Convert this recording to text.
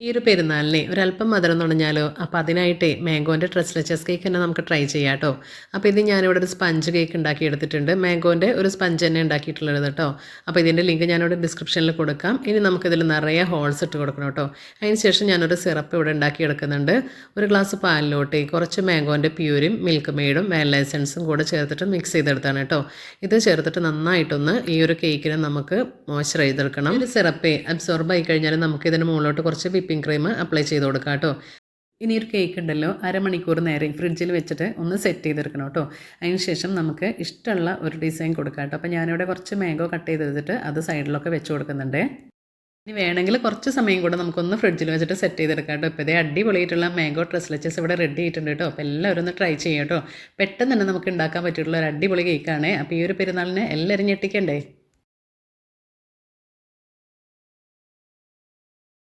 ഈ ഒരു പെരുന്നാളിനെ ഒരല്പം മധുരം തുടങ്ങിയാലോ അപ്പോൾ അതിനായിട്ടേ മാംഗോന്റെ ട്രസ്ലെച്ചസ് കേക്ക് തന്നെ നമുക്ക് ട്രൈ ചെയ്യാം കേട്ടോ. അപ്പോൾ ഇത് ഞാനിവിടെ ഒരു സ്പഞ്ച് കേക്ക് ഉണ്ടാക്കി എടുത്തിട്ടുണ്ട്. മാംഗോന്റെ ഒരു സ്പഞ്ച് തന്നെ ഉണ്ടാക്കിയിട്ടുള്ളത് കേട്ടോ. അപ്പോൾ ഇതിന്റെ ലിങ്ക് ഞാനിവിടെ ഡിസ്ക്രിപ്ഷനിൽ കൊടുക്കാം. ഇനി നമുക്കിതിൽ നിറയെ ഹോൾസ് ഇട്ട് കൊടുക്കണം കേട്ടോ. അതിന് ശേഷം ഞാനൊരു സിറപ്പ് ഇവിടെ ഉണ്ടാക്കി എടുക്കുന്നുണ്ട്. ഒരു ഗ്ലാസ് പാലിലോട്ട് കുറച്ച് മാംഗോന്റെ പ്യൂരും മിൽക്ക് മെയ്ഡും വാനില എസൻസും കൂടെ ചേർത്തിട്ട് മിക്സ് ചെയ്തെടുത്താണ് കേട്ടോ. ഇത് ചേർത്തിട്ട് നന്നായിട്ടൊന്ന് ഈ ഒരു കേക്കിനെ നമുക്ക് മോയ്സ്ചർ ചെയ്തെടുക്കണം ഒരു സിറപ്പ് അബ്സോർബ് ആയി കഴിഞ്ഞാൽ നമുക്ക് ഇതിന് മുകളിലോട്ട് കുറച്ച് വിപ്പിംഗ് ക്രീം അപ്ലൈ ചെയ്ത് കൊടുക്കാം കേട്ടോ. ഇനി ഒരു കേക്ക് ഉണ്ടല്ലോ അരമണിക്കൂർ നേരം ഫ്രിഡ്ജിൽ വെച്ചിട്ട് ഒന്ന് സെറ്റ് ചെയ്തെടുക്കണം കേട്ടോ. അതിന് ശേഷം നമുക്ക് ഇഷ്ടമുള്ള ഒരു ഡിസൈൻ കൊടുക്കാം കേട്ടോ. അപ്പോൾ ഞാനിവിടെ കുറച്ച് മാംഗോ കട്ട് ചെയ്തെടുത്തിട്ട് അത് സൈഡിലൊക്കെ വെച്ച് കൊടുക്കുന്നുണ്ട്. ഇനി വേണമെങ്കിൽ കുറച്ച് സമയം കൂടെ നമുക്കൊന്ന് ഫ്രിഡ്ജിൽ വെച്ചിട്ട് സെറ്റ് ചെയ്തെടുക്കാം കേട്ടോ. ഇപ്പോൾ ഇതേ അടിപൊളിയായിട്ടുള്ള മാംഗോ ഡ്രസ്ലെച്ചസ് ഇവിടെ റെഡി ആയിട്ടുണ്ട് കേട്ടോ. അപ്പോൾ എല്ലാവരും ഒന്ന് ട്രൈ ചെയ്യാം കേട്ടോ. പെട്ടെന്ന് തന്നെ നമുക്ക് ഉണ്ടാക്കാൻ പറ്റിയിട്ടുള്ള ഒരു അടിപൊളി കേക്കാണ് അപ്പോൾ ഈ ഒരു പെരുന്നാളിന് എല്ലാവരും ഞെട്ടിക്കണ്ടേ?